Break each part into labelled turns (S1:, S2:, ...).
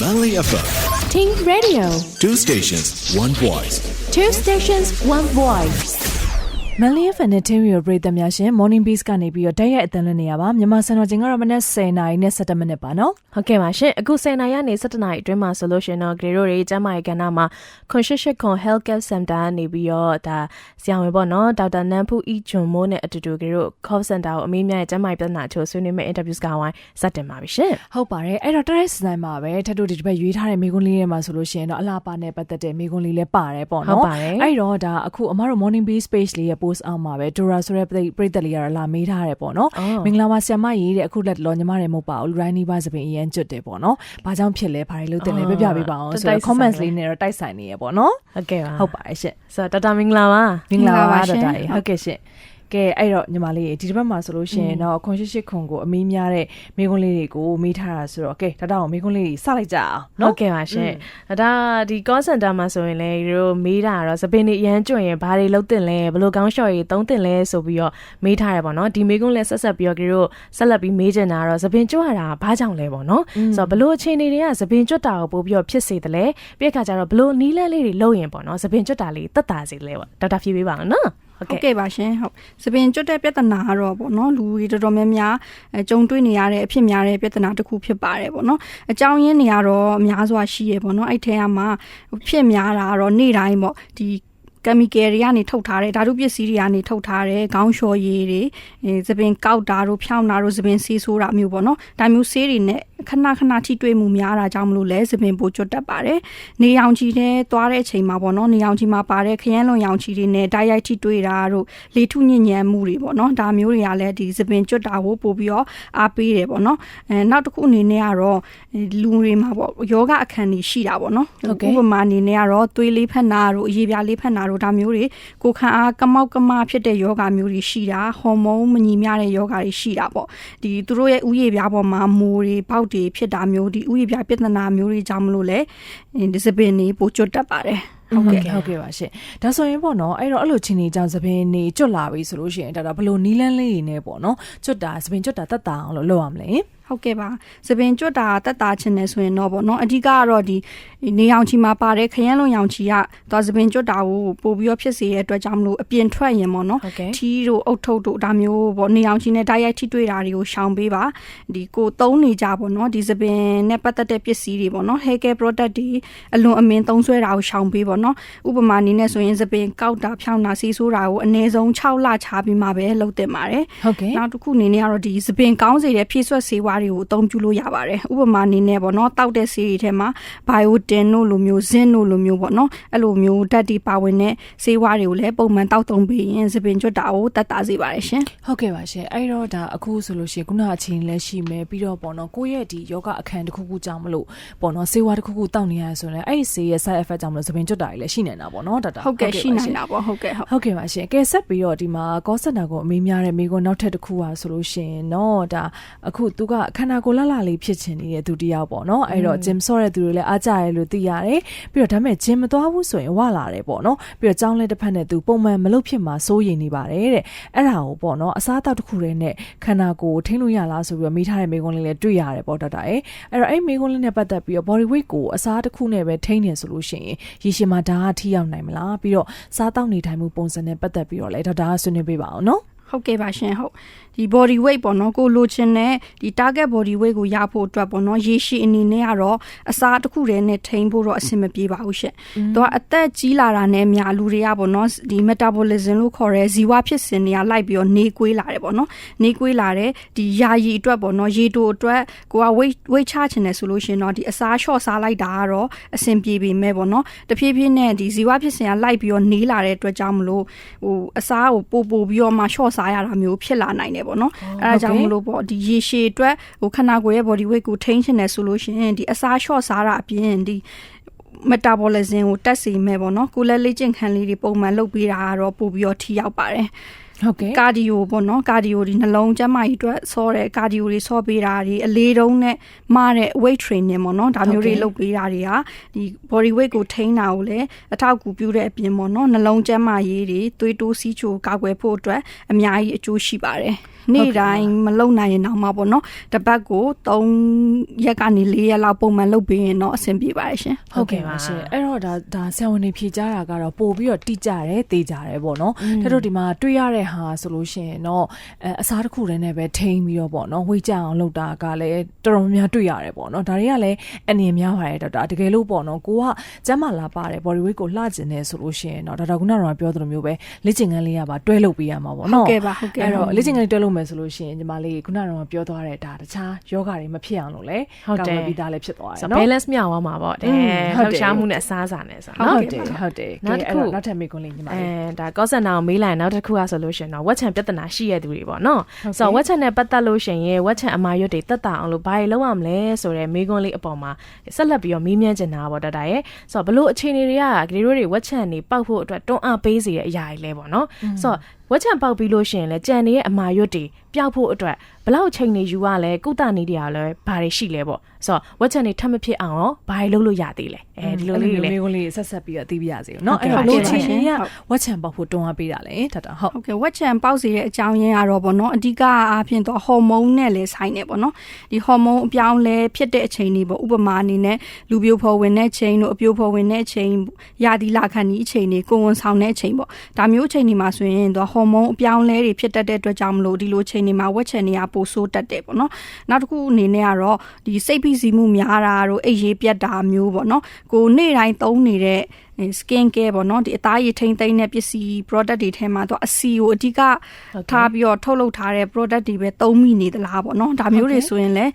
S1: Manly FM,
S2: Ting Radio,
S1: two stations, one voice.
S2: two stations, one voice.
S3: မန်လေးဖန်နဲ့တင်းရီယိုပရိသတ်များရှင် Morning Beast ကနေပြီးတော့တိုက်ရိုက်အသံလွှင့်နေရပါမြန်မာစံတော်ချိန်ကတော့မနက်10:00နာရီနဲ့17မိနစ်ပါနော်
S4: ဟုတ်ကဲ့ပါရှင်အခု10နာရီကနေ17နာရီအတွင်းမှာဆိုလို့ရှင်တော့ဂရေတို့တွေကျမ်းမာရေးကဏ္ဍမှာခွန်ရှစ်ရှစ်ခွန် Health Care Center ကနေပြီးတော့ဒါဆရာဝန်ပေါ့နော်ဒေါက်တာနန်ဖူအီဂျွန်မိုးနဲ့အတူတူဂရေတို့ Call Center ကိုအမေးများရဲ့ကျမ်းမာရေးပြဿနာချို့ဆွေးနွေးမဲ့ interviews ကဝိုင်းစတင်ပါပြီရှင်
S3: ဟုတ်ပါတယ်အဲ့တော့တရက်စတိုင်းမှာပဲထပ်တို့ဒီတစ်ပတ်ရွေးထားတဲ့မိကွန်းလေးတွေမှာဆိုလို့ရှိရင်တော့အလားပါနဲ့ပတ်သက်တဲ့မိကွန်းလေးလည်းပါတယ်ပေါ့
S4: ဟုတ်
S3: နော်
S4: ပါတယ်
S3: အဲ့တော့ဒါအခုအမတို့ Morning Beast page လေးရဲ့ post အောက်မှာပဲ Dora ဆိုတဲ့ပရိသတ်လေးကတော့လာမေးထားတယ်ပေါ့နော်
S4: အော်
S3: မင်္ဂလာပါဆရာမကြီးတဲ့အခုလက်တလောညီမတွေမဟုတ်ပါဘူးလူတိုင်းနီးပါးသပင်အရင်ကျွတ်တယ်ပေါ့နော်ဘာကြောင့်ဖြစ်လဲဘာတွေလို့တင်လဲပြပြပေးပါအောင်ဆိုတော့ comments လေးနဲ့တော့တိုက်ဆိုင်နေရပေါ့နော်
S4: ဟုတ်ကဲ့ပါ
S3: ဟုတ်ပါတယ်ရှင့်
S4: ဆိုတော့ဒေါက်တာမင်္ဂလာပါ
S3: မင်္ဂလာပါ
S5: မင်္ဂလာပါ
S3: တ
S5: ရှင်
S3: တားရေဟုတ်ကဲ့ရှင် ကဲအဲ့တော့ညီမလေးဒီတစ်ပတ်မှာဆိုလို့ရှိရင်တော့ခွန်ရှိရှိခွန်ကိုအမီးများတဲ့မိခွန်းလေးတွေကိုမေးထားတာဆိုတော့ကဲဒါတော့မိခွန်းလေးစလိုက်ကြအောင်
S4: ဟုတ်ကဲ့ပါရှင်ဒါဒီ call center မှာဆိုရင်လည်းဒီလိုမေးတာကတော့သပင်တွေအရန်ကျွရင်ဘာတွေလုပ်တင်လဲဘယ်လိုကောင်းလျှော်ရည်သုံးတင်လဲဆိုပြီးတော့မေးထားရပါတော့ဒီမေးခွန်းလည်းဆက်ဆက်ပြီးတော့ဒီလိုဆက်လက်ပြီးမေးချင်တာကတော့သပင်ကျွရတာဘာကြောင့်လဲပေါ့နော်ဆိုတော့ဘလို့အခြေအနေတွေကသပင်ကျွတ်တာကိုပို့ပြီးတော့ဖြစ်စေတယ်လဲပြီးခါကျတော့ဘလို့နီးလဲလေးတွေလုပ်ရင်ပေါ့နော်သပင်ကျွတ်တာလေးတက်တာစေလဲပေါ့ဒေါက်တာဖြေပေးပါအောင်နော် ဟုတ်
S5: ဟုတ်
S4: ကဲ့
S5: ကဲ့ပါရှင်ဟုတ်စပင်ကျွတ်တဲ့ပြဿနာကတော့ပေါ့နော်လူတွေတော်တော်များများအဲကြုံတွေ့နေရတဲ့အဖြစ်များတဲ့ပြဿနာတစ်ခုဖြစ်ပါတယ်ပေါ့နော်အကြောင်းရင်းတွေကတော့အများစွာရှိရပေါ့နော်အဲ့ထဲကမှဖြစ်များတာကတော့နေ့တိုင်းပေါ့ဒီ ကမီကယ်တွေကနေထုတ်ထားတဲ့ဓာတုပစ္စည်းတွေကနေထုတ်ထားတဲ့ခေါင်းလျှော်ရည်တွေအဲသပင်ကောက်တာတို့ဖြောင်းတာတို့သပင်ဆေးဆိုးတာမျိုးပေါ့နော်ဒါမျိုးဆေးတွေနဲ့ခဏခဏထိတွေ့မှုများတာကြောင့်မလို့လဲသပင်ပိုကျွတ်တတ်ပါတယ်နေရောင်ခြည်နဲ့သွားတဲ့အချိန်မှာပေါ့နော်နေရောင်ခြည်မှာပါတဲ့ခရမ်းလွန်ရောင်ခြည်တွေနဲ့တိုက်ရိုက်ထိတွေ့တာတို့လေထုညဉ့်ညံမှုတွေပေါ့နော်ဒါမျိုးတွေကလည်းဒီသပင်ကျွတ်တာကိုပို့ပြီးတော့အားပေးတယ်ပေါ့နော်အဲနောက်တစ်ခုအနေနဲ့ကတော့လူတွေမှာပေါ့ယောဂအခန်းတွေရှိတာပေါ့နော်
S3: ဟုတ်ကဲ့
S5: ဥပမာအနေနဲ့ကတော့သွေးလေးဖက်နာတို့အရေးပြားလေးဖက်နာတို့ဒါမျိုးတွေကိုယ်ခံအားကမောက်ကမဖြစ်တဲ့ယောဂမျိုးတွေရှိတာဟော်မုန်းမညီမျှတဲ့ယောဂတွေရှိတာပေါ့ဒီသူတို့ရဲ့ဥယျာဉ်ပြားပေါ်မှာမိုးတွေပေါက်တွေဖြစ်တာမျိုးဒီဥယျာဉ်ပြားပြဿနာမျိုးတွေကြောင့်မလို့လဲဒီစပင်တွေပိုကျွတ်တတ်ပါတယ်ဟုတ်ကဲ့
S3: ဟုတ်ကဲ့ပါရှင်ဒါဆိုရင်ပေါ့နော်အဲ့တော့အဲ့လိုချင်းနေကြောင်သပင်နေကျွတ်လာပြီဆိုလို့ရှိရင်ဒါတော့ဘလို့နီးလန်းလေးတွေနဲ့ပေါ့နော်ကျွတ်တာသပင်ကျွတ်တာတက်တာအောင်လို့လုပ်ရမလဲ
S5: ဟုတ်ကဲ့ပါသပင်ကျွတ်တာတက်တာချင်းနေဆိုရင်တော့ဗောနော်အဓိကကတော့ဒီနေရောင်ချီမှာပါတဲ့ခရမ်းလွန်ရောင်ချီကသွားသပင်ကျွတ်တာကိုပို့ပြီးတော့ဖြစ်စေတဲ့အတွက်ကြောင့်မလို့အပြင်ထွက်ရင်ဗောနော်
S4: ဟုတ်ကဲ့
S5: ထီးတို့အုတ်ထုပ်တို့ဒါမျိုးဗောနေရောင်ချီနဲ့တိုက်ရိုက်ထိတွေ့တာတွေကိုရှောင်ပေးပါဒီကိုသုံးနေကြဗောနော်ဒီသပင်နဲ့ပတ်သက်တဲ့ပစ္စည်းတွေဗောနော် hair care product တွေအလွန်အမင်းသုံးဆွဲတာကိုရှောင်ပေးဗောနော်ဥပမာအနေနဲ့ဆိုရင်သပင်ကောက်တာဖြောင်းတာစီးဆိုးတာကိုအနည်းဆုံး6လချပြီးမှပဲလုပ်တင်ပါတယ်
S3: ဟုတ်ကဲ့
S5: နောက်တစ်ခုအနေနဲ့ကတော့ဒီစပင်ကောင်းစေတဲ့ဖြည့်ဆွက်ဆေးဝါးတွေကိုအသုံးပြုလို့ရပါတယ်ဥပမာအနေနဲ့ပေါ့နော်တောက်တဲ့ဆေးတွေထဲမှာ biotin တို့လိုမျိုး zinc တို့လိုမျိုးပေါ့နော်အဲ့လိုမျိုးဓာတ်တွေပါဝင်တဲ့ဆေးဝါးတွေကိုလည်းပုံမှန်တောက်သုံးပေးရင်စပင်ကျွတ်တာကိုတတ်တာစေပါတယ်ရှင်
S3: ဟုတ်ကဲ့ပါရှင်အဲ့တော့ဒါအခုဆိုလို့ရှိရင်ခုနအချိန်လည်းရှိမယ်ပြီးတော့ပေါ့နော်ကိုယ့်ရဲ့ဒီယောဂအခန်းတစ်ခုခုကြောင့်မလို့ပေါ့နော်ဆေးဝါးတစ်ခုခုတောက်နေရဆိုရင်အဲ့ဒီဆေးရဲ့ side effect ကြောင့်မလို့သပင်ကျွတ်တာကြီးလည်းရှိနေတာပေါ့နော်တတ
S5: ဟုတ်ကဲ့ရှိ
S3: ပါ
S5: နိုင်
S3: ရှင်
S5: တာပေါ့ဟုတ်ကဲ့ဟုတ်
S3: ဟုတ်ကဲ့ပါရှင်ကဲဆက်ပြီးတော့ဒီမှာ call center ကိုအမေးများတဲ့မိကုန်းနောက်ထပ်တစ်ခုอ่ะဆိုလို့ရှိရင်တော့ဒါအခုသူကခန္ဓာကိုယ်လှလှလေးဖြစ်ချင်နေတဲ့သူတစ်ယောက်ပေါ့နော်အဲ့တော့ gym ဆော့တဲ့သူတွေလည်းအားကြရဲလို့သိရတယ်ပြီးတော့ဒါပေမဲ့ gym မသွားဘူးဆိုရင်ဝလာတယ်ပေါ့နော်ပြီးတော့ကြောင်းလက်တစ်ဖက်နဲ့သူပုံမှန်မလုပ်ဖြစ်မှာစိုးရိမ်နေပါတယ်တဲ့အဲ့ဒါကိုပေါ့နော်အစားအသောက်တစ်ခုတည်းနဲ့ခန္ဓာကိုယ်ထိန်းလို့ရလားဆိုပြီးတော့မေးထားတဲ့မိကုန်းလေးလည်းတွေ့ရတယ်ပေါ့ဒေါက်တာရဲ့အဲ့တော့အဲ့မိကုန်းလေးနဲ့ပတ်သက်ပြီးတော့ body weight ကိုအစားတစ်ခုနဲ့ပဲထိန်းနေဆိုလို့ရှိရင်ရေရှည်မှာဒါကထိရောက်နိုင်မလားပြီးတော့စားတောက်နေထိုင်မှုပုံစံနဲ့ပတ်သက်ပြီးတော့လည်းဒေါက်တာကဆွေးနွေးပေးပါအောင်နော်
S5: ဟုတ်ကဲ့ပါရှင်ဟုတ်ဒီ body weight ပေါ့နော်ကိုလိုချင်တဲ့ဒီ target body weight ကိုရဖို့အတွက်ပေါ့နော်ရေရှည်အနေနဲ့ကတော့အစားတစ်ခုတည်းနဲ့ထိန်းဖို့တော့အဆင်မပြေပါဘူးရှင်။သူကအသက်ကြီးလာတာနဲ့အများလူတွေကပေါ့နော်ဒီ metabolism လို့ခေါ်တဲ့ဇီဝဖြစ်စဉ်တွေကလိုက်ပြီးတော့နေကွေးလာတယ်ပေါ့နော်။နေကွေးလာတဲ့ဒီယာယီအတွက်ပေါ့နော်ရေတိုအတွက်ကိုက weight weight ချချင်တယ်ဆိုလို့ရှရင်တော့ဒီအစားလျှော့စားလိုက်တာကတော့အဆင်ပြေပေမဲ့ပေါ့နော်။တဖြည်းဖြည်းနဲ့ဒီဇီဝဖြစ်စဉ်ကလိုက်ပြီးတော့နေလာတဲ့အတွက်ကြောင့်မလို့ဟိုအစားကိုပို့ပို့ပြီးတော့မှလျှော့စားရတာမျိုးဖြစ်လာနိုင်တယ်ပေါ့နော်။အဲဒါကြောင့်မလို့ပေါ့ဒီရေရှည်အတွက်ဟိုခန္ဓာကိုယ်ရဲ့ body weight ကိုထိန်းချင်တယ်ဆိုလို့ရှရင်ဒီအစားလျှော့စားတာအပြင်ဒီ metabolism ကိုတက်စေမဲ့ပေါ့နော်ကိုယ်လက်လေ့ကျင့်ခန်းလေးတွေပုံမှန်လုပ်ပေးတာကတော့ပို့ပြီးတော့ထိရောက်ပါတယ်
S3: ဟုတ်ကဲ့
S5: ကာဒီယိုပေါ့နော်ကာဒီယိုဒီနှလုံးကျန်းမာရေးအတွက်ဆောတဲ့ကာဒီယိုတွေဆောပေးတာတွေအလေးတုံးနဲ့မတဲ့ weight training ပေါ့နော်ဒါမျိုးတွေ
S3: ဟုတ်ကဲ့
S5: လုပ်ပေးတာတွေဟာဒီ body weight ကိုထိန်းတာကိုလည်းအထောက်အကူပြုတဲ့အပြင်ပေါ့နော်နှလုံးကျန်းမာရေးတွေသွေးတိုးစီးချိုကာကွယ်ဖို့အတွက်အများကြီးအကျိုးရှိပါတယ် နေ့တိုင်းမလုံနိုင်ရင်တော့မှပေါ့နော်တစ်ပတ်ကို3ရက်ကနေ4ရက်လောက်ပုံမှန်လုပ်ပေးရင်တော့အဆင်ပြေပါတယ်ရှင်
S3: ဟုတ်ကဲ့ပါရှင်အဲ့တော့ဒါဒါဆရာဝန်တွေဖြေကြတာကတော့ပို့ပြီးတော့တိကျတယ်တေးကြတယ်ပေါ့နော်ဒါတို့ဒီမှာတွေ့ရတဲ့ဟာဆိုလို့ရှိရင်တော့အဲအစားတစ်ခုတည်းနဲ့ပဲထိန်းပြီးတော့ပေါ့နော်ဝိတ်ကြအောင်လုပ်တာကလည်းတော်တော်များများတွေ့ရတယ်ပေါ့နော်ဒါတွေကလည်းအနေများပါတယ်ဒေါက်တာတကယ်လို့ပေါ့နော်ကိုကကျမ်းမာလာပါတယ် body weight ကိုလှကျင်နေဆိုလို့ရှိရင်တော့ဒေါက်တာကုနာတော်ကပြောသလိုမျိုးပဲလေ့ကျင့်ခန်းလေးရပါတွဲလုပ်ပေးရမှာပေါ့နော်
S5: ဟုတ်ကဲ့ပါဟုတ်ကဲ့
S3: အဲ့တော့လေ့ကျင့်ခန်းလေးတွဲလုပ်မယ်ဆိုလို့ရှိရင်ညီမလေးခုနကတော့ပြောသွားတဲ့ဒါတခြားယောဂတွေမဖြစ်အောင်လို့လေ
S4: ဟုတ်တယ်
S3: ကာကွယ်ပြီးသားလည်းဖြစ်သွားတယ်
S4: ဆို
S3: နော်
S4: balance မြောက်သွားမှာပေါ့တဲ့
S3: อืมဟုတ်တယ်
S4: လှုပ်ရှားမှုနဲ့အစားအစာနဲ့ဆို
S3: ဟု
S4: နော်
S3: တ်တယ်ဟုတ်တယ်
S4: နောက်တစ်ခု
S3: ကဲအဲ့တော့နောက်ထပ်မေးခွန်းလေးညီမ
S4: အဲ
S3: လေး
S4: ဒါ call center ကိုမေးလိုက်ရင်နောက်တစ်ခုကဆိုလို့ရှရင်တော့ဝက်ချံပြဿနာရှိရတဲ့သူတွေပေါ့နော်
S3: ဟုတ်ကဲ့
S4: ဆိုတော့ဝက်ချံနဲ့ပတ်သက်လို့ရှရင်ဝက်ချံအမာရွတ်တွေတက်တာအောင်လို့ဘာတွေလုပ်ရမလဲဆိုတော့မေးခွန်းလေးအပေါ်မှာဆက်လက်ပြီးတော့မေးမြန်းချင်တာပေါ့တတရဲ့ဆိုတော့ဘလို့အခြေအနေတွေကဂရီတို့တွေဝက်ချံနေပောက်ဖို့အတွက်တွန်းအားပေးစေတဲ့အရာတွေလဲပေါ့နော်ဆိုတော့ဝက်ချံပောက်ပြီးလို့ရှရင်လဲကြံနေရဲ့အမာရွတ်တွေပျောက်ဖို့အတွက်ဘလောက်ချိန်နေယူရလဲကုသနေတရားလဲဘာတွေရှိလဲပေါ့ဆိုတော့ဝက်ချံတွေထပ်မဖြစ်အောင်ရောဘာတွေလုပ်လို့ရသေးလဲအဲဒီလိုလေးတွေလဲ
S3: မေးခွန်းလေးဆက်ဆက်ပြီးတော့သိပြရစီเนาะ
S4: ဟုတ်
S3: အဲ့
S4: ကဲ့
S3: တော့
S4: ပါ
S3: လို့
S4: ရှင်
S3: ချင်းချင်းက
S5: ဟုတ်
S3: ဝက်ချံပေါက်ဖို့တွန်းအားပေးတာလေထတာဟုတ်
S5: ဟုတ်ကဲ့ဝက်ချံပေါက်စေတဲ့အကြောင်းရင်းကတော့ဗောနော်အဓိကအားဖြင့်တော့ဟော်မုန်းနဲ့လည်းဆိုင်နေဗောနော်ဒီဟော်မုန်းအပြောင်းလဲဖြစ်တဲ့အချိန်တွေပေါ့ဥပမာအနေနဲ့လူပြိုဖော်ဝင်တဲ့အချိန်တို့အပြိုဖော်ဝင်တဲ့အချိန်ရာသီလခန့်ဒီအချိန်တွေကိုယ်ဝန်ဆောင်တဲ့အချိန်ပေါ့ဒါမျိုးအချိန်တွေမှာဆိုရင်တော့ဟော်မုန်းအပြောင်းလဲတွေဖြစ်တတ်တဲ့အတွက်ကြောင့်မလို့ဒီလိုအချိန်တွေမှာဝက်ချံတွေကပိုဆိုးတတ်တယ်ဗောနော်နောက်တစ်ခုအနေနဲ့ကတော့ဒီစိတ်ဖိ စီးမှုများတာတို့အိပ်ရေးပြတ်တာမျိုးဗောနော်ကိုနေ့တိုင်းသုံးနေတဲ့ skin care ပေါ့နော်ဒီအသားရည်ထိန်းသိမ်းတဲ့ပစ္စည်း product တွေထဲမှာသူအစီကိုအဓိကထားပြီးတော့ထုတ်လုပ်ထားတဲ့ product တွေပဲသုံးမိနေသလားပေါ့နော်ဒါမျိုးတွေဆိုရင်လည်း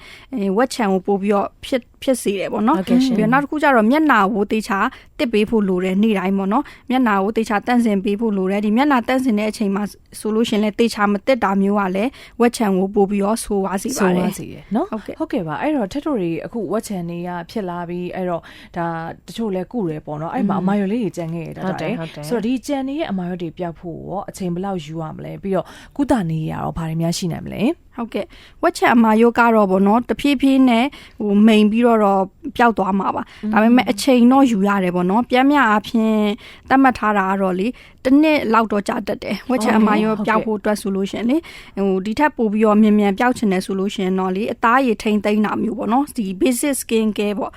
S5: ဝက်ချံကိုပို့ပြီးတော့ဖြစ်ဖြစ်စေတယ်ပေါ့နော်ပြီးတော့နောက်တစ်ခုကျတော့မျက်နာကိုတေချာတစ်ပေးဖို့လိုတယ်နေ့တိုင်းပေါ့နော်မျက်နာကိုတေချာတန့်စင်ပေးဖို့လိုတယ်ဒီမျက်နာတန့်စင်တဲ့အချိန်မှာဆိုလို့ရှင်လည်းတေချာမတက်တာမျိုးကလည်းဝက်ချံကိုပို့ပြီးတော့ဆိုးပါစေပါတယ်ဆိုး
S3: ပါစေရယ်နော်
S5: ဟုတ်ကဲ့
S3: ပါအဲ့တော့ထက်တိုတွေအခုဝက်ချံတွေကဖြစ်လာပြီးအဲ့တော့ဒါတချို့လဲကုတယ်ပေါ့နော်အဲ့မှာအမရွက်လေးတွေကြံခဲ့ရတာ
S4: ဟုတ်တယ်
S3: ဒါ
S4: ဟုတ်တယ်
S3: ဆိုတော့ဒီကြံနေရဲ့အမာရွက်တွေပျောက်ဖို့ရောအချိန်ဘယ်လောက်ယူရမလဲပြီးတော့ကုသနေရတော့ဘာတွေများရှိနိုင်မလဲ
S5: ဟုတ်ကဲ့ဝက်ချက်အမာယိုကတော့ဗောနော်တဖြည်းဖြည်းနဲ့ဟိုမိန်ပြီးတော့တော့ပျောက်သွားမှာပါဒါပေမဲ့အချိန်တော့ယူရတယ်ဗောနော်ပြန်မြအားဖြင့်တတ်မှတ်ထားတာကတော့လေတစ်နှစ်လောက်တော့ကြာတတ်တယ်ဝက်ချက်အမာယို
S3: ဟုတ်ကဲ့
S5: ပျောက်ဖို့အတွက်ဆိုလို့ရှရင်လေဟိုဒီထက်ပိုပြီးတော့မြန်မြန်ပျောက်ချင်တယ်ဆိုလို့ရှရင်တော့လေအသားရည်ထိမ့်သိမ့်တာမျိုးဗောနော်ဒီ basic skin care ဗော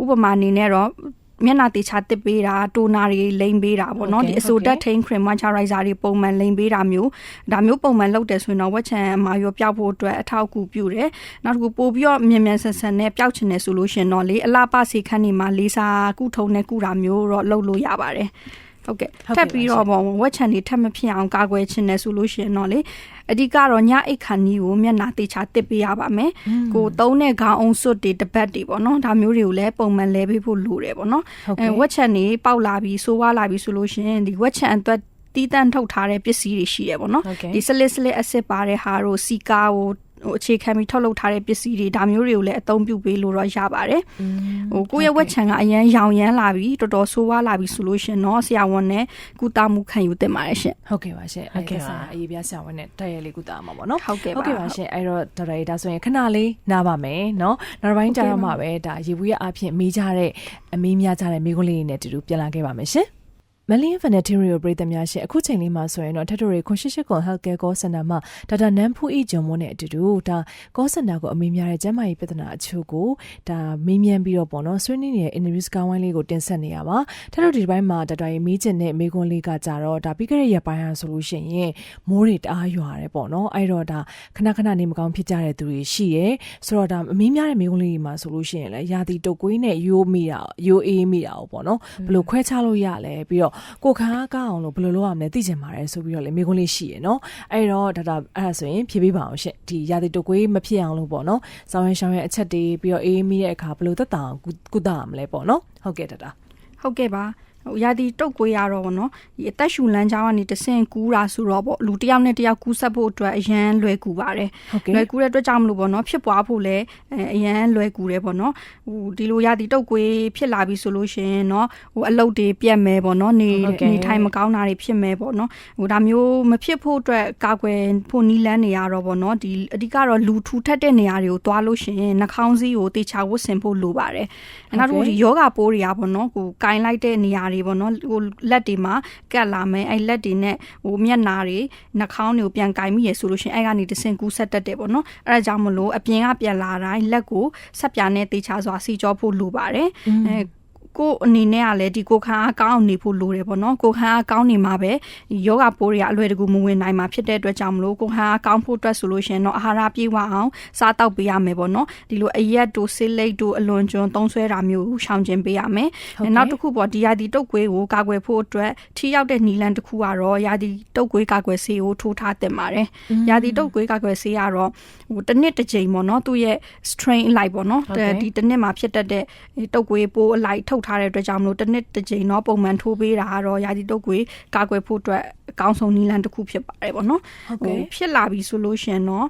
S5: ဥပမာအနေနဲ့တော့ မျက်နှာတေချာတစ်ပေးတာတိုနာတွေလိမ့်ပေးတာပေါ့နော်
S3: ဟုတ်
S5: ဒီ
S3: ကဲ့
S5: အဆို
S3: ဟုတ်ကဲ့
S5: တက်ထိန်း cream moisturizer တွေပုံမှန်လိမ်ပေးတာမျိုးဒါမျိုးပုံမှန်လုပ်တယ်ဆိုရင်တော့ဝက်ချံအမာရောပျောက်ဖို့အတွက်အထောက်အကူပြုတယ်နောက်တစ်ခုပို့ပြီးတော့မြန်မြန်ဆန်ဆန်နဲ့ပျောက်ချင်တယ်ဆိုလို့ရှရင်တော့လေအလားပစီခန်းနေမှာလေးစာကုထုံနဲ့ကုတာမျိုးတော့လုပ်လို့ရပါတယ် ဟုတ်ကဲ့
S3: ဟုတ်ကဲ့
S5: ထပ်ပြီးတော့ပေါ့ဝက်ချံတွေထပ်မဖြစ်အောင်ကာကွယ်ချင်တယ်ဆိုလို့ရှရင်တော့လေအဓိကတော့ညအိတ်ခါနီးကိုမျက်နှာတေချာတစ်ပေးရပါမယ်ကိုသုံးတဲ့ခေါင်းအောင်စွတ်တွေတပတ်တွေပေါ့နော်ဒါမျိုးတွေကိုလည်းပုံမှန်လဲပေးဖို့လိုတယ်ပေါ့နော်
S3: ဟုတ်
S5: အဲ
S3: ကဲ့
S5: ဝက်ချံနေပေါက်လာပြီးဆိုးဝါးလာပြီးဆိုလို့ရှရင်ဒီဝက်ချံအတွက်တီးတန့်ထုတ်ထားတဲ့ပစ္စည်းတွေရှိတယ်ပေါ့နော်
S4: ဟုတ်ကဲ့
S5: ဒီ salic salic acid ပါတဲ့ဟာတို့စီကာကို ဟိုအခြေခံပြီးထုတ်လုပ်ထားတဲ့ပစ္စည်းတွေဒါမျိုးတွေကိုလည်းအသုံးပြုပေးလို့တော့ရပါတယ်ဟိုကိုယ့်ရဲ့ဝက်ချံကအရန်ရောင်ရမ်းလာပြီးတော်တော်ဆိုးဝါးလာပြီးဆိုလို့ရှရင်တော့ဆရာဝန်နဲ့ကုသမှုခံယူတင်ပါတယ်ရှင်
S3: ဟုတ်ကဲ့ပါရှင်
S4: ဟုတ်ကဲ့ပါ
S3: အဲ့ဒါအရေးပြဆရာဝန်နဲ့တိုက်ရိုက်လေးကုသမှာပေါ့နော်
S5: ဟုတ်ကဲ့ပါ
S3: ဟုတ်ကဲ့ပါရှင်အဲ့တော့ဒေါက်တာရေဒါဆိုရင်ခဏလေးနားပါမယ်နော်နောက်တစ်ပိုင်းကြာတော့မှပဲဒါရေဘူးရအဖြစ်မေးကြတဲ့အမေးများကြတဲ့မိခွန်းလေးတွေနဲ့အတူတူပြန်လာခဲ့ပါမယ်ရှင် မလင်းဖန်နယ်တီရီယိုပရိသတ်များရှင်အခုချိန်လေးမှာဆိုရင်တော့ထက်တိုရီခွန်ရှိရှိကွန် health care call center မှာဒေါက်တာနန်းဖူးဤဂျုံမိုးနဲ့အတူတူဒါ call center ကိုအမေးများတဲ့ကျန်းမာရေးပြဿနာအချို့ကိုဒါမေးမြန်းပြီးတော့ပေါ့နော်ဆွေးနွေးနေတဲ့ interview စကားဝိုင်းလေးကိုတင်ဆက်နေရပါထက်တိုဒီပိုင်းမှာဒေါက်တာရေမေးချင်တဲ့မေးခွန်းလေးကကြတော့ဒါပြီးခဲ့တဲ့ရက်ပိုင်းဟာဆိုလို့ရှိရင်မိုးတွေတအားရွာတယ်ပေါ့နော်အဲ့တော့ဒါခဏခဏနေမကောင်းဖြစ်ကြတဲ့သူတွေရှိရဲဆိုတော့ဒါအမေးများတဲ့မေးခွန်းလေးတွေမှာဆိုလို့ရှိရင်လည်းယာတီတုတ်ကွေးနဲ့ယိုးမိတာယိုးအေးမိတာပေါ့နော်ဘယ်လိုခွဲခြားလို့ရလဲပြီးတော့ကိုယ်ခါအားကောင်းအောင်လို့ဘယ်လိုလုပ်ရမလဲသိချင်ပါတယ်ဆိုပြီးတော့လေမေးခွန်းလေးရှိရနော်အဲ့တော့ဒါဒါအဲ့ဒါဆိုရင်ဖြေပေးပါအောင်ရှင့်ဒီယာတီတုတ်ကွေးမဖြစ်အောင်လို့ပေါ့နော်စောင်းရင်ရှောင်းရဲ့အချက်တွေပြီးတော့အေးမိတဲ့အခါဘယ်လိုသက်သာအောင်ကုကုသရမလဲပေါ့နော်ဟုတ်ကဲ့ဒါဒါ
S5: ဟုတ်ကဲ့ပါ ဟိုရာသီတုတ်ကွေးရတော့ဗောနော်ဒီအသက်ရှူလမ်းကြောင်းကနေတဆင့်ကူးတာဆိုတော့ဗောလူတစ်ယောက်နဲ့တစ်ယောက်ကူးဆက်ဖို့အတွက်အရန်လွယ်ကူပါတယ်
S3: ဟုတ်ကဲ့
S5: လွယ်ကူတဲ့အတွက်ကြောင့်မလို့ဗောနော်ဖြစ်ပွားဖို့လည်းအဲအရန်လွယ်ကူတယ်ဗောနော်ဟိုဒီလိုရာသီတုတ်ကွေးဖြစ်လာပြီဆိုလို့ရှိရင်เนาะဟိုအလုတ်တွေပြတ်မယ်ဗောနော်နေ
S4: ဟုတ်ကဲ့
S5: နေထိုင်မကောင်းတာတွေဖြစ်မယ်ဗောနော်ဟိုဒါမျိုးမဖြစ်ဖို့အတွက်ကာကွယ်ဖို့နီးလန်းနေရတော့ဗောနော်ဒီအဓိကတော့လူထူထပ်တဲ့နေရာတွေကိုသွားလို့ရှိရင်နှာခေါင်းစည်းကိုတေချာဝတ်ဆင်ဖို့လိုပါတယ်အဲနောက်တစ်ခုဒီယောဂပိုးတွေကဗောနော်ကိုကင်လိုက်တဲ့နေရာ တွေဗောနော်ဟိုလက်တွေမှာကတ်လာမယ်အဲလက်တွေနဲ့ဟိုမျက်နာတွေနှာခေါင်းတွေကိုပြန်ကင်မိရဆိုလို့ရှိရင်အဲကနေတစ်ဆင့်ကူးဆက်တတ်တယ်ဗောနော်အဲဒါကြောင့်မလို့အပြင်ကပြန်လာတိုင်းလက်ကိုဆက်ပြာနဲ့တေချာစွာစီကြောဖို့လိုပါတယ်အဲ ကိုအနေနဲ့ကလည်းဒီကိုခါအားကောင်းအောင်နေဖို့လိုတယ်ပေါ့နော်ကိုခါအားကောင်းနေမှာပဲဒီယောဂပိုးတွေကအလွယ်တကူမဝင်နိုင်မှာဖြစ်တဲ့အတွက်ကြောင့်မလို့ကိုခါအားကောင်းဖို့အတွက်ဆိုလို့ရှိရင်တော့အာဟာရပြေဝအောင်စားတောက်ပေးရမယ်ပေါ့နော်ဒီလိုအရက်တို့ဆေးလိပ်တို့အလွန်ကျွံသုံးဆွဲတာမျိုးကိုရှောင်ကျဉ်ပေးရမယ်
S3: ဟုတ်ကဲ့
S5: နောက်တစ်ခုပေါ့ဒီယာဒီတုတ်ကွေးကိုကာကွယ်ဖို့အတွက်ထိရောက်တဲ့နီလန်တစ်ခုကတော့ယာဒီတုတ်ကွေးကာကွယ်ဆေးကိုထိုးထားတင်ပါတယ်ယာဒီတုတ်ကွေးကာကွယ်ဆေးကတော့ဟိုတစ်နှစ်တစ်ကြိမ်ပေါ့နော်သူ့ရဲ့ strain အလိုက်ပေါ့နော်
S4: ဟုတ်ကဲ့
S5: ဒီတစ်နှစ်မှာဖြစ်တတ်တဲ့တုတ်ကွေးပိုးအလိုက်ထုတ်ထားတဲ့အတွက်ကြောင့်မလို့တစ်နှစ်တစ်ကြိမ်တော့ပုံမှန်ထိုးပေးတာကတော့ယာဒီတုတ်ကွေးကာကွယ်ဖို့အတွက်အကောင်းဆုံးနီလန်တစ်ခုဖြစ်ပါတယ်ပေါ့နော်
S3: ဟုတ်ကဲ့
S5: ဖြစ်လာပြီဆိုလို့ရှရင်တော့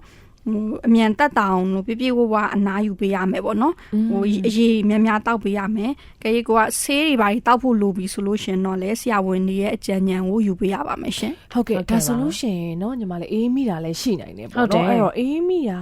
S5: ဟိုအမြန်တက်တာအောင်လို့ပြပြဝဝအနားယူပေးရမယ်ပေါ့နော်ဟိုအရေးများများတောက်ပေးရမယ်ကဲရီကိုကဆေးတွေပါတောက်ဖို့လိုပြီဆိုလို့ရှရင်တော့လေဆရာဝန်တွေရဲ့အကြံဉာဏ်ကိုယူပေးရပါမယ်ရှင်
S3: ဟုတ်ကဲ့
S4: ဟုတ်ကဲ့
S3: ဒါ
S4: ပါ
S3: ဆိုလို့ရှိရင်เนาะညီမလေးအေးမိတာလည်းရှိနိုင်တယ်
S4: ဟု
S3: ပေါ့
S4: တ်တယ်
S3: เนาะအဲ့တော့အေးမိတာ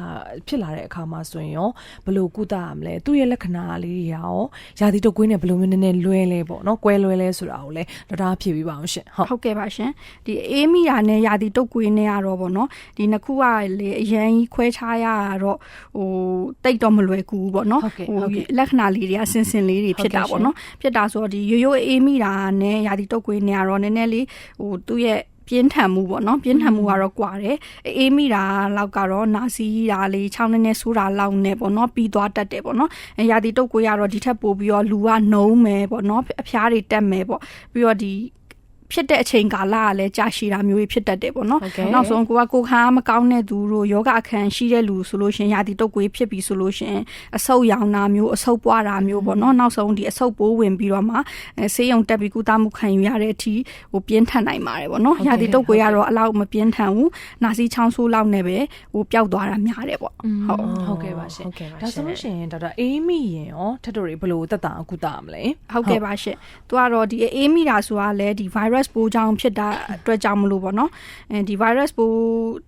S3: ဖြစ်လာတဲ့အခါမှာဆိုရင်ရောဘယ်လိုကုသရမလဲသူ့ရဲ့လက္ခဏာလေးတွေရောယာတိတုတ်ကွေးနဲ့ဘယ်လိုမျိုးနည်းနည်းလွဲလဲပေါ့เนาะကွဲလွဲလဲဆိုတာကိုလည်းဒေါက်တာဖြေပြပါအောင်ရှင်ဟုတ်
S5: ဟုတ်ကဲ့ပါရှင်ဒီအေးမိတာနဲ့ယာတီတုတ်ကွေးနဲ့ရတော့ဗောနော်ဒီနှစ်ခုကလေအရန်ကြီး ခွဲခြားရတာတော့ဟိုတိတ်တော့မလွယ်ကူဘူးဗောနော်
S3: ဟုတ်ကဲ့ဟုတ်ကဲ့
S5: လက္ခဏာလေးတွေကဆင်ဆင်လေးတွေဖြစ်တာ
S3: ဟုတ်ကဲ့
S5: ဗောနော်ဖြစ်တာဆိုတော့ဒီရိုးရိုးအေးမိတာနဲ့ယာတီတုတ်ကွေးနဲ့ရတော့နည်းနည်းလေးဟိုသူ့ရဲ့ပြင်းထန်မှုပေါ့နော်ပြင်းထန်မှုကတော့ကွာတယ်အေးမိတာလောက်ကတော့နာစီတာလေးချောင်းနေနေဆိုးတာလောက်နဲ့ပေါ့နော်ပြီးသွားတတ်တယ်ပေါ့နော်အဲရာဒီတုတ်ကွေးကတော့ဒီထက်ပိုပြီးတော့လူကနှုံးမယ်ပေါ့နော်အဖျားတွေတက်မယ်ပေါ့ပြီးတော့ဒီ ဖြစ်တဲ့အချိန်ကာလကလည်းကြာရှည်တာမျိုးတွေဖြစ်တတ်တယ်ပေါ့နော်
S4: ဟုတ်ကဲ့
S5: နောက်ဆုံးကိုကကိုခါမကောင်းတဲ့သူတို့ယောဂအခန်းရှိတဲ့လူဆိုလို့ရှရင်ရာဒီတုတ်ကွေးဖြစ်ပြီဆိုလို့ရှရင်အဆုတ်ရောင်တာမျိုးအဆုတ်ပွားတာမျိုးပေါ့နော်နောက်ဆုံးဒီအဆုတ်ပိုးဝင်ပြီးတော့မှအဲဆေးရုံတက်ပြီးကုသမှုခံယူရတဲ့အထိဟိုပြင်းထန်နိုင်ပါတယ်ပေါ့နော်
S4: ဟုတ်ကဲ့
S5: ရာဒီတုတ်ကွေးကတော့အလောက်မပြင်းထန်ဘူးနာစီချောင်းဆိုးလောက်နဲ့ပဲဟိုပျောက်သွားတာများတယ်ပေါ့ဟုတ်
S3: ဟုတ်ကဲ့ပါရှင်
S4: ဟုတ်ကဲ့ပါ
S3: ဒါဆိုလို့
S4: ရှင်
S3: ရှိရင်ဒေါက်တာအေးမိရင်ရောထက်တို့တွေဘယ်လိုသက်တာအကုသရမလဲ
S5: ဟုတ်ကဲ့ပါရှင့်။သူကတော့ဒီအေးမိတာဆိုတာလည်းဒီ virus ပိုးကြောင့်ဖြစ်တာအတွက်ကြောင့်မလို့ပေါ့နော်။အဲဒီ virus ပိုး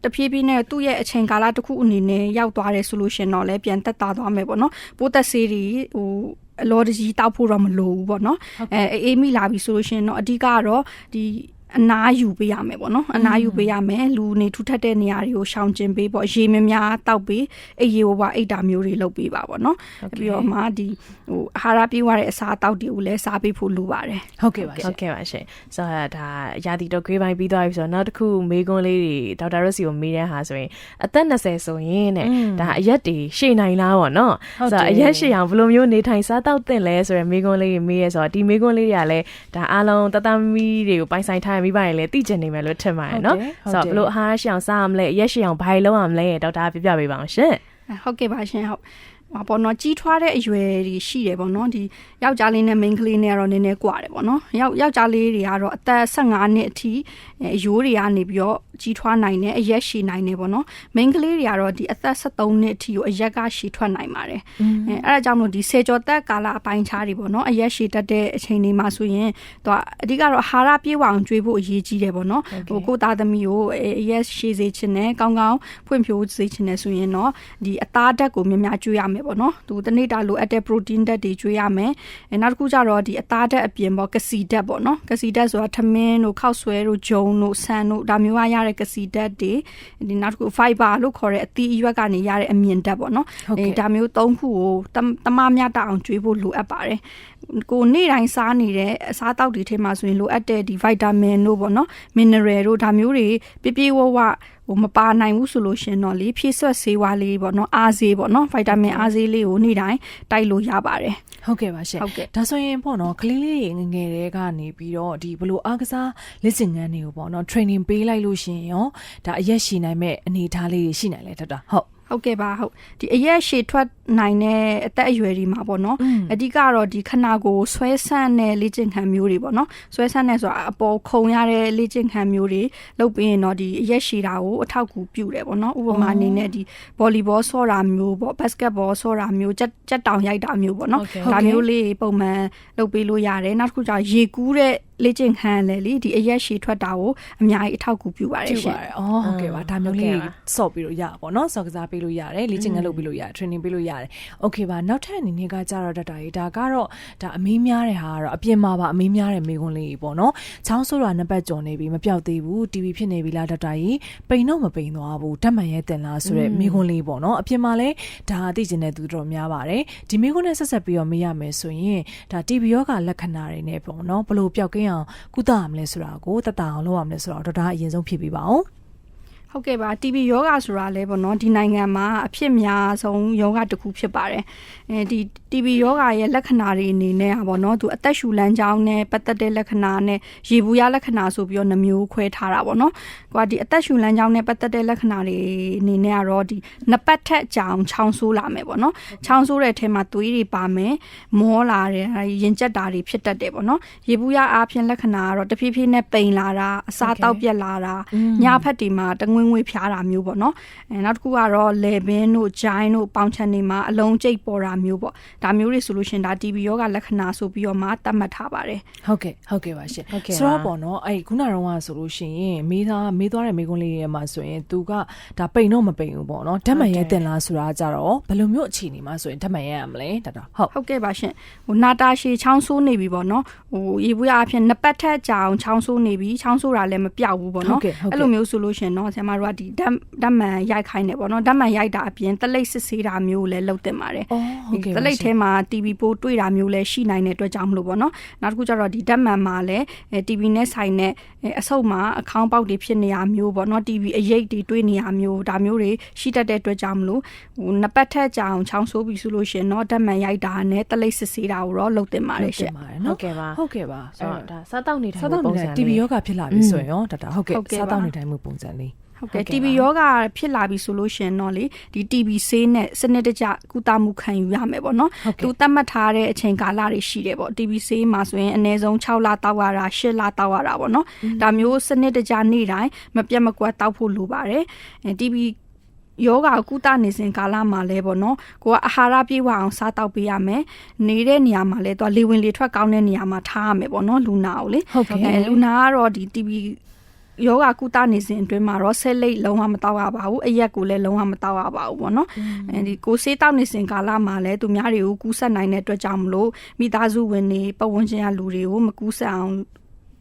S5: တဖြည်းဖြည်းနဲ့သူ့ရဲ့အချိန်ကာလတစ်ခုအနေနဲ့ရောက်သွားတယ်ဆိုလို့ရှရင်တော့လည်းပြန်သက်သာသွားမယ်ပေါ့နော်။ပိုးသက်ဆေးတွေဟိုအလော်တကြီးတောက်ဖို့တော့မလိုဘူးပေါ့နော်။အဲအေးမိလာပြီဆိုလို့ရှရင်တော့အဓိကကတော့ဒီ အနာယူပေးရမယ်ပေါ့နော်အနာယူပေးရမယ်လူနေထူထပ်တဲ့နေရာတွေကိုရှောင်ကျဉ်ပေးပေါ့ရေမများတောက်ပေးအိပ်ရေဝါအိတ်တာမျိုးတွေလုပ်ပေးပါပေါ့နော်ပြီးတော့မှဒီဟိုအာဟာရပြည့်ဝတဲ့အစာအသောက်တွေကိုလည်းစားပေးဖို့လိုပါတယ်
S3: ဟုတ်ကဲ့ပါရှ
S4: ဟု
S3: င်
S4: တ်ကဲ့ပါရှင်ဆိုတော့ဒါရာသီတော့ဂရေးပိုင်းပြီးသွားပြီဆိုတော့နောက်တစ်ခုမေးခွန်းလေးတွေဒေါက်တာရော့စီကိုမေးတဲ့ဟာဆိုရင်အသက်20ဆိုရင်တဲ့ဒါအရက်တွေရှေ့နိုင်လားပေါ့နော်
S3: ဟုတ်တယ်
S4: ဆိုတော့အရက်ရှေ့အောင်ဘယ်လိုမျိုးနေထိုင်စားတောက်သင့်လဲဆိုရယ်မေးခွန်းလေးတွေမေးရဲဆိုတော့ဒီမေးခွန်းလေးတွေကလည်းဒါအားလုံးတသမီတွေကိုပိုင်ဆိုင်ထားရမိပါရင်လည်းသိကျင်နေမယ်လို့ထင်ပါတယ်နော်
S3: ဟုတ်တယ်
S4: ဆိုတော့ဘယ်လိုအာဟာရရှေ့အောင်စားရမလဲအရက်ရှေ့အောင်ဘာတွေလုပ်ရမလဲဒေါက်တာပြပြပေးပါအောင်ရှင်
S5: အဲဟုတ်ကဲ့ပါရှင်ဟုတ် ဟာပေါ့နော်ကြီးထွားတဲ့အရွယ်တွေရှိတယ်ပေါ့နော်ဒီယောက်ျားလေးနဲ့မိန်းကလေးနဲ့ကတော့နည်းနည်းကွာတယ်ပေါ့နော်ယောက်ယောက်ျားလေးတွေကတော့အသက်15နှစ်အထိအဲအယိုးတွေကနေပြီးတော့ကြီးထွားနိုင်တယ်အရက်ရှည်နိုင်တယ်ပေါ့နော်မိန်းကလေးတွေကတော့ဒီအသက်73နှစ်အထိကိုအရက်ကရှည်ထွက်နိုင်ပါတယ်အဲအဲ့ဒါကြောင့်မလို့ဒီဆေကျော်သက်ကာလအပိုင်းခြားတွေပေါ့နော်အရက်ရှည်တတ်တဲ့အချိန်တွေမှာဆိုရင်သူကအဓိကတော့အာဟာရပြေဝအောင်ကျွေးဖို့အရေးကြီးတယ်ပေါ့နော်ဟိုကိုသားသမီးကိုအဲအရက်ရှည်စေချင်တယ်ကောင်းကောင်းဖွံ့ဖြိုးစေချင်တယ်ဆိုရင်တော့ဒီအသားဓာတ်ကိုများများကျွေးရမယ်ပေါ့နော်သူတနေ့တာလိုအပ်တဲ့ protein ဓာတ်တွေကျွေးရမယ်အဲနောက်တစ်ခုကျတော့ဒီအသားဓာတ်အပြင်ပေါ့ကစီဓာတ်ပေါ့နော်ကစီဓာတ်ဆိုတာထမင်းတို့ခောက်ဆွဲတို့ဂျုံတို့ဆန်တို့ဒါမျိုးကရတဲ့ကစီဓာတ်တွေဒီနောက်တစ်ခု fiber လို့ခေါ်တဲ့အသီးအရွက်ကနေရတဲ့အမြင့်ဓာတ်ပေါ့နော်
S3: ဟုတ်ကဲ့
S5: ဒါမျိုးသုံးခုကိုတမတမမြတအောင်ကျွေးဖို့လိုအပ်ပါတယ်ကိုနေ့တိုင်းစားနေတဲ့အစားတောက်တွေထဲမှာဆိုရင်လိုအပ်တဲ့ဒီ vitamin တို့ပေါ့နော် mineral တို့ဒါမျိုးတွေပြည့်ပြည့်ဝဝ ဟိုမပါနိုင်ဘူးဆိုလို့ရှင်တော့လေဖြည့်ဆွက်ဆေးဝါးလေးပေါ့နော်အားဆေးပေါ့နော် vitamin အားဆေးလေးကိုနေ့တိုင်းတိုက်လို့ရပါတယ်
S3: ဟုတ်ကဲ့ပါရှင်
S5: ဟုတ်ကဲ့
S3: ဒါဆိုရင်ပေါ့နော်ကလေးလေးတွေငယ်ငယ်တဲကနေပြီးတော့ဒီဘယ်လိုအားကစားလက်ကျင်ငန်းတွေကိုပေါ့နော် training ပေးလိုက်လို့ရှရင်ရောဒါအရက်ရှိနိုင်မဲ့အနေအထားလေးတွေရှိနိုင်လဲထက်တာဟုတ်
S5: ဟုတ်ကဲ့ပါဟုတ်ဒီအရက်ရှည်ထွက်နိုင်တဲ့အသက်အရွယ်ဒီမှာပေါ့နော်အဓိကတော့ဒီခနာကိုဆွဲဆန့်တဲ့လေ့ကျင့်ခန်းမျိုးတွေပေါ့နော်ဆွဲဆန့်တဲ့ဆိုတာအပေါ်ခုံရတဲ့လေ့ကျင့်ခန်းမျိုးတွေလုပ်ပြီးရင်တော့ဒီအရက်ရှည်တာကိုအထောက်ကူပြုတယ်ပေါ့နော်ဥပမာအနေနဲ့ဒီဗော်လီဘောဆော့တာမျိုးပေါ့ဘတ်စကတ်ဘောဆော့တာမျိုးကြက်ကြက်တောင်ရိုက်တာမျိုးပေါ့နော်ဒါမျိုးလေးပုံမှန်လုပ်ပေးလို့ရတယ်နောက်တစ်ခုကျရေကူးတဲ့လေ့ကျင့်ခန်းလေလေဒီအရက်ရှည်ထွက်တာကိုအများကြီးအထောက်ကူပြုပါတယ်ရှင်။ဟုတ်
S3: ပါ
S5: တ
S3: ယ်။အော်ဟုတ်ကဲ့ပါ။ဒါမျိုးလေးစော့ပြီးလို့ရပါတော့။စော့ကစားပေးလို့ရတယ်။လေ့ကျင့်ခန်းလုပ်ပေးလို့ရတယ်။ training ပေးလို့ရတယ်ပါတယ်။ Okay ပါနောက်ထပ်အနေနဲ့ကကြတော့ဒေါက်တာကြီးဒါကတော့ဒါအမေးများတဲ့ဟာကတော့အပြင်မှာပါအမေးများတဲ့မိကွန်းလေးကြီးပေါ့နော်။ချောင်းဆိုတာနှစ်ပတ်ကျော်နေပြီမပြောက်သေးဘူး။ TV ဖြစ်နေပြီလားဒေါက်တာကြီးပိန်တော့မပိန်သွားဘူးဓာတ်မှန်ရဲ့တင်လားဆိုတဲ့မိကွန်းလေးပေါ့နော်။အပြင်မှာလည်းဒါသိကျင်တဲ့သူတော်များပါတယ်။ဒီမိကွန်းနဲ့ဆက်ဆက်ပြီးတော့မေးရမယ်ဆိုရင်ဒါ TB ရောဂါလက္ခဏာတွေနဲ့ပေါ့နော်ဘလို့ပျောက်ကင်းအောင်ကုသရမလဲဆိုတာကိုတတအောင်လုပ်ရမလဲဆိုတော့ဒေါက်တာအရင်ဆုံးဖြေပေးပါဦး။
S5: ဟုတ်ကဲ့ပါ TB ယောဂဆိုတာလဲပေါ့နော်ဒီနိုင်ငံမှာအဖြစ်များဆုံးယောဂတစ်ခုဖြစ်ပါတယ်အဲဒီ TB ယောဂရဲ့လက္ခဏာတွေအနေနဲ့อ่ะပေါ့နော်သူအသက်ရှူလမ်းကြောင်းနဲ့ပတ်သက်တဲ့လက္ခဏာနဲ့ရေဘူးရလက္ခဏာဆိုပြီးတော့နှမျိုးခွဲထားတာပေါ့နော်ကွာဒီအသက်ရှူလမ်းကြောင်းနဲ့ပတ်သက်တဲ့လက္ခဏာတွေအနေနဲ့ကတော့ဒီနှစ်ပတ်ထက်ကြောင်ချောင်းဆိုးလာမယ်ပေါ့နော်ချောင်းဆိုးတဲ့အထဲမှာသွေးတွေပါမယ်မောလာတယ်အဲဒီရင်ကျက်တာတွေဖြစ်တတ်တယ်ပေါ့နော်ရေဘူးရအားဖြင့်လက္ခဏာကတော့တဖြည်းဖြည်းနဲ့ပိန်လာတာအစားတောက်ပြက်လာတာညဖက်တွေမှာတငွေငွေဖျားတာမျိုးပေါ့နော်အဲနောက်တစ်ခုကတော့လေဘင်းတို့ဂျိုင်းတို့ပေါင်ချန်တွေမှာအလုံးကျိတ်ပေါ်တာမျိုးပေါ့ဒါမျိုးတွေဆိုလို့ရှရင်ဒါ TB ယောဂလက္ခဏာဆိုပြီးတော့မှသတ်မှတ်ထားပါတယ်
S3: ဟုတ်ကဲ့ဟုတ်ကဲ့ပါရှင်
S4: ဟုတ်ကဲ့ပါ
S3: ဆိုတော့ပေါ့နော်အဲ့ခုနကတော့ကဆိုလို့ရှိရင်မေးသားမေးသွားတဲ့မေးခွန်းလေးတွေမှာဆိုရင်သူကဒါပိန်တော့မပိန်ဘူးပေါ့နော်ဓာတ်မှန်ရဲ့တင်လားဆိုတာကြတော့ဘယ်လိုမျိုးအခြေအနေမှာဆိုရင်ဓာတ်မှန်ရဲ့ရမလဲတတော်ဟုတ်
S5: ဟုတ်ကဲ့ပါရှင်ဟိုနာတာရှည်ချောင်းဆိုးနေပြီပေါ့နော်ဟိုရေဘူးရအဖြစ်နှစ်ပတ်ထက်ကြာအောင်ချောင်းဆိုးနေပြီချောင်းဆိုးတာလည်းမပြောက်ဘူးပေါ့နော်
S3: ဟုတ်ကဲ့ဟုတ်ကဲ့
S5: အဲ့လိုမျိုးဆိုလို့ရှရင်တော့ဆရာမတို့ကဒီဓာတ်ဓာတ်မှန်ရိုက်ခိုင်းတယ်ပေါ့နော်ဓာတ်မှန်ရိုက်တာအပြင်တလိပ်စစ်ဆေးတာမျိုးကိုလည်းလုပ်တင်ပါတယ်
S3: အော်ဟုတ်ကဲ့
S5: တလိပ်ထဲမှာ TB ပိုးတွေ့တာမျိုးလည်းရှိနိုင်တဲ့အတွက်ကြောင့်မလို့ပေါ့နော်နောက်တစ်ခုကျတော့ဒီဓာတ်မှန်မှာလည်းအဲ TB နဲ့ဆိုင်တဲ့အဆုတ်မှာအခေါင်းပေါက်တွေဖြစ်နေရမျိုးပေါ့နော် TB အရိပ်တွေတွေ့နေရမျိုးဒါမျိုးတွေရှိတတ်တဲ့အတွက်ကြောင့်မလို့ဟိုနှစ်ပတ်ထက်ကြာအောင်ချောင်းဆိုးပြီဆိုလို့ရှရင်တော့ဓာတ်မှန်ရိုက်တာနဲ့တလိပ်စစ်ဆေးတာကိုတော့လုပ်တင်ပါတယ်ရှ
S3: တင်
S5: င်
S3: ပါတယ်
S4: ဟု
S3: နော်
S4: တ်ကဲ့ပါ
S3: ဟုတ်ကဲ့ပါ
S4: ဆိုတော့ဒါစားတောက်နေထိုင်
S3: စား
S4: မှု
S3: တော့
S4: ပုံ
S3: နေ
S4: စံ
S3: TB ယောဂဖြစ်လာပြီဆိုရင်ရောတတဟုတ်ကဲ့
S5: ဟုတ်ကဲ့ပါ
S3: စားတော့နေတိုင်းမှုပုံစံလေး
S5: ဟုတ်
S3: ဟုတ်
S5: ကဲ့
S3: ကဲ့
S5: TB
S3: ပါ
S5: ယောဂဖြစ်လာပြီဆိုလို့ရှရင်တော့လေဒီ TB ဆေးနဲ့စနစ်တကျကုသမှုခံယူရမယ်ပေါ့နော်
S3: ဟုတ်ကဲ့
S5: သူသတ်မှတ်ထားတဲ့အချိန်ကာလတွေရှိတယ်ပေါ့ TB ဆေးမှာဆိုရင်အနည်းဆုံး6လတောက်ရတာ8လတောက်ရတာပေါ့နော်ဒါမျိုးစနစ်တကျနေ့တိုင်းမပြတ်မကွက်တောက်ဖို့လိုပါတယ်အဲ TB ယောဂကုသနေစဉ်ကာလမှာလဲပေါ့နော်ကိုကအာဟာရပြည့်ဝအောင်စားတောက်ပေးရမယ်နေတဲ့နေရာမှာလဲသူကလေဝင်လေထွက်ကောင်းတဲ့နေရာမှာထားရမယ်ပေါ့နော်လူနာကိုလေ
S3: ဟုတ်ကဲ့
S5: အဲလူနာကတော့ဒီ TB ယောဂကုသနေစဉ်အတွင်းမှာတော့ဆက်လိတ်လုံးဝမတောက်ရပါဘူးအရက်ကိုလည်းလုံးဝမတောက်ရပါဘူးပေါ့နော်အဲဒီကိုဆေးတောက်နေစဉ်ကာလမှာလည်းသူများတွေကိုကူးဆက်နိုင်တဲ့အတွက်ကြောင့်မလို့မိသားစုဝင်တွေပတ်ဝန်းကျင်ကလူတွေကိုမကူးဆက်အောင်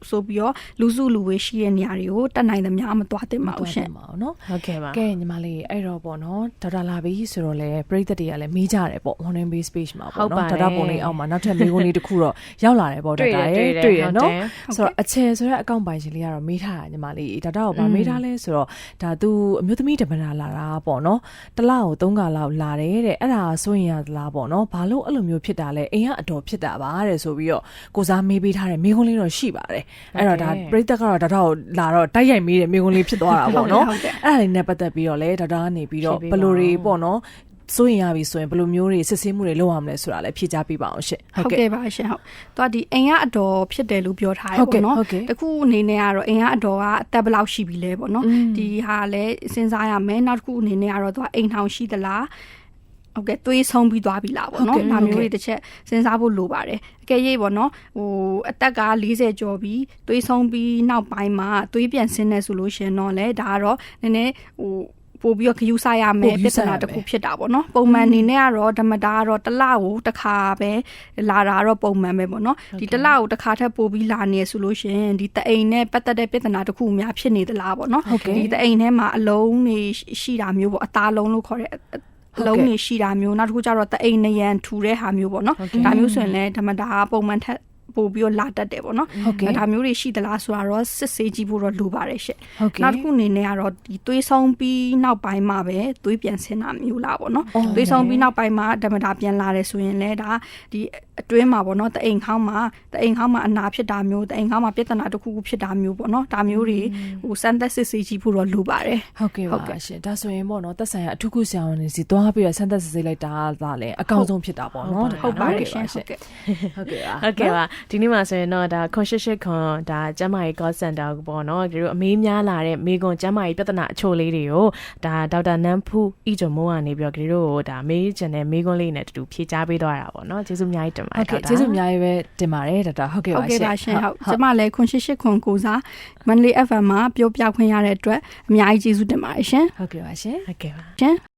S5: ဆိုပြီးတော့လူစုလူဝေးရှိတဲ့နေရာတွေကိုတတ်နိုင်သမျှမသွားသင့်ပါဘူးရှင်
S3: ပါအောင်နော်
S4: ဟုတ်ကဲ့ပါ
S3: ကဲညီမလေးအဲ့တော့ပေါ့နော်ဒေါက်တာလာပြီဆိုတော့လေပရိသတ်တွေကလည်းမေးကြတယ်ပေါ့ morning base page မှာ
S4: ဟု
S3: ပေါ့
S4: တ်ပါ
S3: နော်
S4: တယ်
S3: ဒေါက်တာပုံလေးအောက်မှာနောက်ထပ်မေးခွန်းလေးတစ်ခုတော့ရောက်လာတယ်ပေါ့ဒေါက်တာရဲ့
S4: တွေ့
S3: တွေ့
S4: တယ်
S3: ရနော်
S4: ဟုတ်တယ်
S3: ဆိုတော့အချယ်ဆိုတဲ့အကောင့်ပိုင်ရှင်လေးကတော့မေးထားတာညီမလေးဒေါက်တာကဗာမေးထားလဲဆိုတော့ဒါသူအမျိုးသမီးတပနာလာတာပေါ့နော်တစ်လကို၃ခါလောက်လာတယ်တဲ့အဲ့ဒါဆိုရင်ရသလားပေါ့နော်ဘာလို့အဲ့လိုမျိုးဖြစ်တာလဲအိမ်ကအတော်ဖြစ်တာပါတဲ့ဆိုပြီးတော့ကိုစားမေးပေးထားတယ်မေးခွန်းလေးတော့ရှိပါတယ်အဲ့တော့ဒါပရိသတ်ကတော့ဒေါက်တာကိုလာတော့တိုက်ရိုက်မေးတယ်မေးခွန်းလေးဖြစ်သွားတာပေါ့နော်
S5: ဟုတ်ကဲ့
S3: အဲ့ဒါလေးနဲ့ပတ်သက်ပြီးတော့လဲဒေါက်တာကနေပြီးတော့
S4: ဖြေပေး
S3: ဘယ်လိုတွေ
S4: ပါဦး
S3: ပေါ့နော်စိုးရင်ရပြီဆိုရင်ဘယ်လိုမျိုးတွေစစ်ဆေးမှုတွေလုပ်ရမလဲဆိုတာလည်းဖြေချပေးပါအောင်ရှင့်
S5: ဟုတ်ကဲ့ပါရှင်ဟုတ်သူကဒီအိမ်ကအတော်ဖြစ်တယ်လို့ပြောထားတယ်
S3: ဟုတ်ကဲ့
S5: ပေါ့နော်
S3: ဟုတ်ကဲ့
S5: တခုအနေနဲ့ကတော့အိမ်ကအတော်ကအသက်ဘယ်လောက်ရှိပြီလဲပေါ့နော်ဒီဟာလည်းစဉ်းစားရမယ်နောက်တစ်ခုအနေနဲ့ကတော့သူကအိမ်ထောင်ရှိသလား ဟုတ်ကဲ့သွေးဆုံးပြီးသွားပြီလားပေါ့
S3: ဟုတ်
S5: နော်
S3: ကဲ့
S5: ဒါ
S3: ဟုတ်
S5: မျိုး
S3: ကဲ့
S5: တွေတစ်ချက်စဉ်းစားဖို့လိုပါတယ်အကယ်၍ပေါ့နော်ဟိုအသက်က40ကျော်ပြီးသွေးဆုံးပြီးနောက်ပိုင်းမှာသွေးပြန်ဆင်းနေဆိုလို့ရှရင်တော့လေဒါကတော့နည်းနည်းဟိုပို့ပြီးတော့ခယူးစားရမယ်
S3: ပို့ဂရု
S5: ပြဿ
S3: စိုက်ရ
S5: နာ
S3: မယ်
S5: တစ်ခုဖြစ်တာပေါ့နော်ပုံမှန်အနေနဲ့ကတော့ဓမ္မတာကတော့တစ်လကိုတစ်ခါပဲလာတာကတော့ပုံမှန်ပဲပေါ့နော်ဒီတစ်လကိုတစ်ခါထပ်ပို့ပြီးလာနေရဆိုလို့ရှရင်ဒီတအိမ်နဲ့ပတ်သက်တဲ့ပြဿနာတစ်ခုများဖြစ်နေသလားပေါ့နော်
S3: ဟုတ်ကဲ့
S5: ဒီတအိမ်ထဲမှာအလုံးတွေရှိတာမျိုးပေါ့အသားလုံးလို့ခေါ်တဲ့ အလုံးတွေရှိတာမျိုးနောက်တစ်ခုကျတော့တအိမ်နရန်ထူတဲ့ဟာမျိုးပေါ့နော်ဒါမျိုးဆိုရင်လည်းဓမ္မတာပုံမှန်ထက်ပို့ပြီးတော့လာတတ်တယ်ပေါ့နော်
S3: ဟုတ်ကဲ့
S5: အဲဒါမျိုးတွေရှိသလားဆိုတာတော့စစ်ဆေးကြည့်ဖို့တော့လိုပါတယ်ရှင့်
S3: ဟုတ်ကဲ့
S5: နောက်တစ်ခုအနေနဲ့ကတော့ဒီသွေးဆုံးပြီးနောက်ပိုင်းမှာပဲသွေးပြန်ဆင်းတာမျိုးလားပေါ့နော်
S3: အော်
S5: သွေးဆုံးပြီးနောက်ပိုင်းမှာဓမ္မတာပြန်လာတယ်ဆိုရင်လည်းဒါဒီအတွင်းမှာပေါ့နော်တအိမ်ခေါင်းမှာတအိမ်ခေါင်းမှာအနာဖြစ်တာမျိုးတအိမ်ခေါင်းမှာပြဿနာတစ်ခုခုဖြစ်တာမျိုးပေါ့နော်ဒါမျိုးတွေဟိုစမ်းသက်စစ်ဆေးကြည့်ဖို့တော့လိုပါတယ်
S3: ဟုတ်ကဲ့
S5: ဟုတ်
S3: ပါ
S5: ကဲ့
S3: ရှင်ဒါဆိုရင်ပေါ့နော်သက်ဆိုင်ရာအထူးကုဆရာဝန်တွေစီသွားပြီးတော့ဆန်းသက်စစ်ဆေးလိုက်တာဒါလည်းအကောင်းဆုံးဖြစ်တာပေါ့နော်
S5: ဟုတ်ပါတယ်ရှင်
S3: ဟု
S5: ဟုတ်တ်ကဲ့
S3: ဟုတ်ကဲ့ပါ
S4: ဟုတ်ကဲ့ပါဒီနေ့မှာဆိုရင်တော့ဒါ conscious ခွန်ဒါကျမ်းမာရေး call center ကိုပေါ့နော်ဒီလိုအမေးများလာတဲ့မိကွန်ကျမ်းမာရေးပြဿနာအချို့လေးတွေကိုဒါဒေါက်တာနန်းဖူးဤဂျုံမိုးကနေပြီးတော့ဒီလိုကိုဒါမေးချင်တဲ့မိကွန်လေးနဲ့အတူတူဖြေချပေးသွားတာပေါ့နော်ကျေးဇူးအများကြီးတင်ပါတ
S3: ဟုတ်
S4: ယ်
S3: ကဲ့ကျေးဇူးအများကြီးပဲတင်ပါတယ်ဒေါက်တာဟုတ်ကဲ့
S5: ဟုတ်
S3: ပါ
S5: ကဲ့
S3: ရှင်
S5: ပါရှင်ဟုတ်ကျမလည်းခွန်ရှိရှိခွန်ကိုစားမန္တလေး FM မှာပြောပြခွင့်ရတဲ့အတွက်အများကြီးကျေးဇူးတင်ပါတယ်ရှင်
S3: ဟုတ်ကဲ့ပါရှင်
S4: ဟုတ်ကဲ့ပါ
S5: ရှင်